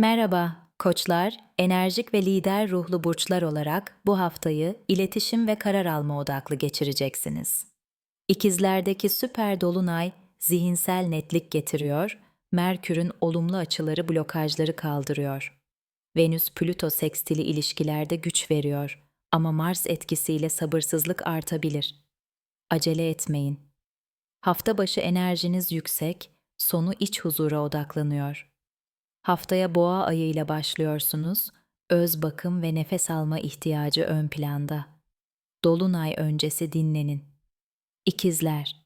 Merhaba koçlar, enerjik ve lider ruhlu burçlar olarak bu haftayı iletişim ve karar alma odaklı geçireceksiniz. İkizlerdeki süper dolunay zihinsel netlik getiriyor, Merkür'ün olumlu açıları blokajları kaldırıyor. Venüs Plüto sekstili ilişkilerde güç veriyor ama Mars etkisiyle sabırsızlık artabilir. Acele etmeyin. Hafta başı enerjiniz yüksek, sonu iç huzura odaklanıyor. Haftaya boğa ayıyla başlıyorsunuz. Öz bakım ve nefes alma ihtiyacı ön planda. Dolunay öncesi dinlenin. İkizler.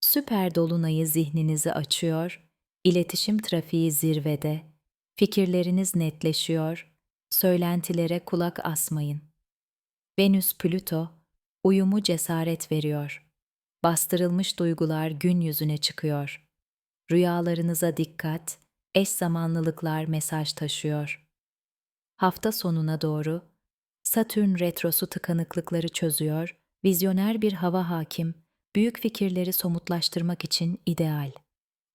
Süper dolunayı zihninizi açıyor, iletişim trafiği zirvede, fikirleriniz netleşiyor, söylentilere kulak asmayın. Venüs Plüto uyumu cesaret veriyor. Bastırılmış duygular gün yüzüne çıkıyor. Rüyalarınıza dikkat, eş zamanlılıklar mesaj taşıyor. Hafta sonuna doğru Satürn retrosu tıkanıklıkları çözüyor, vizyoner bir hava hakim, büyük fikirleri somutlaştırmak için ideal.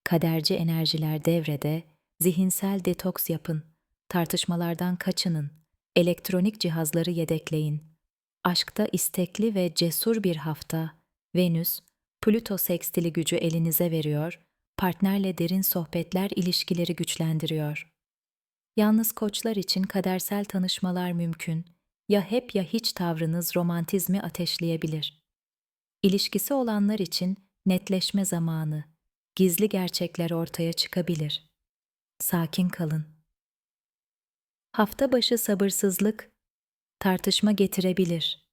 Kaderci enerjiler devrede, zihinsel detoks yapın, tartışmalardan kaçının, elektronik cihazları yedekleyin. Aşkta istekli ve cesur bir hafta, Venüs, Plüto sekstili gücü elinize veriyor, partnerle derin sohbetler ilişkileri güçlendiriyor. Yalnız koçlar için kadersel tanışmalar mümkün, ya hep ya hiç tavrınız romantizmi ateşleyebilir. İlişkisi olanlar için netleşme zamanı, gizli gerçekler ortaya çıkabilir. Sakin kalın. Hafta başı sabırsızlık, tartışma getirebilir.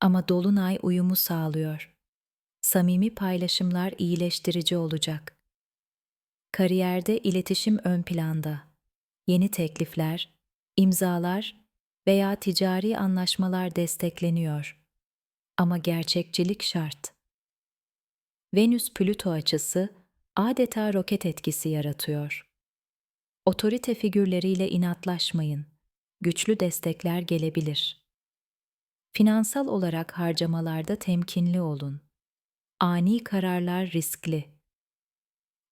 Ama dolunay uyumu sağlıyor. Samimi paylaşımlar iyileştirici olacak. Kariyerde iletişim ön planda. Yeni teklifler, imzalar veya ticari anlaşmalar destekleniyor. Ama gerçekçilik şart. Venüs Plüto açısı adeta roket etkisi yaratıyor. Otorite figürleriyle inatlaşmayın. Güçlü destekler gelebilir. Finansal olarak harcamalarda temkinli olun. Ani kararlar riskli.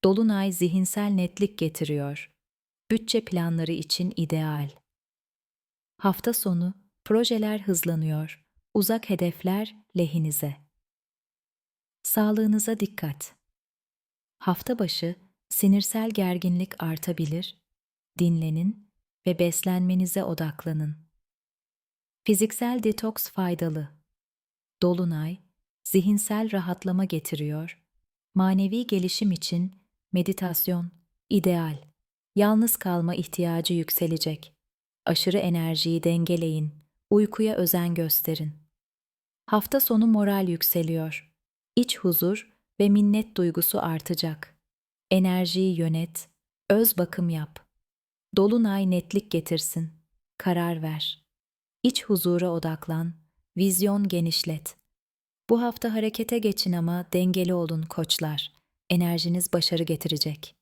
Dolunay zihinsel netlik getiriyor. Bütçe planları için ideal. Hafta sonu projeler hızlanıyor. Uzak hedefler lehinize. Sağlığınıza dikkat. Hafta başı sinirsel gerginlik artabilir. Dinlenin ve beslenmenize odaklanın. Fiziksel detoks faydalı. Dolunay zihinsel rahatlama getiriyor. Manevi gelişim için meditasyon ideal. Yalnız kalma ihtiyacı yükselecek. Aşırı enerjiyi dengeleyin. Uykuya özen gösterin. Hafta sonu moral yükseliyor. İç huzur ve minnet duygusu artacak. Enerjiyi yönet, öz bakım yap. Dolunay netlik getirsin. Karar ver. İç huzura odaklan, vizyon genişlet. Bu hafta harekete geçin ama dengeli olun koçlar. Enerjiniz başarı getirecek.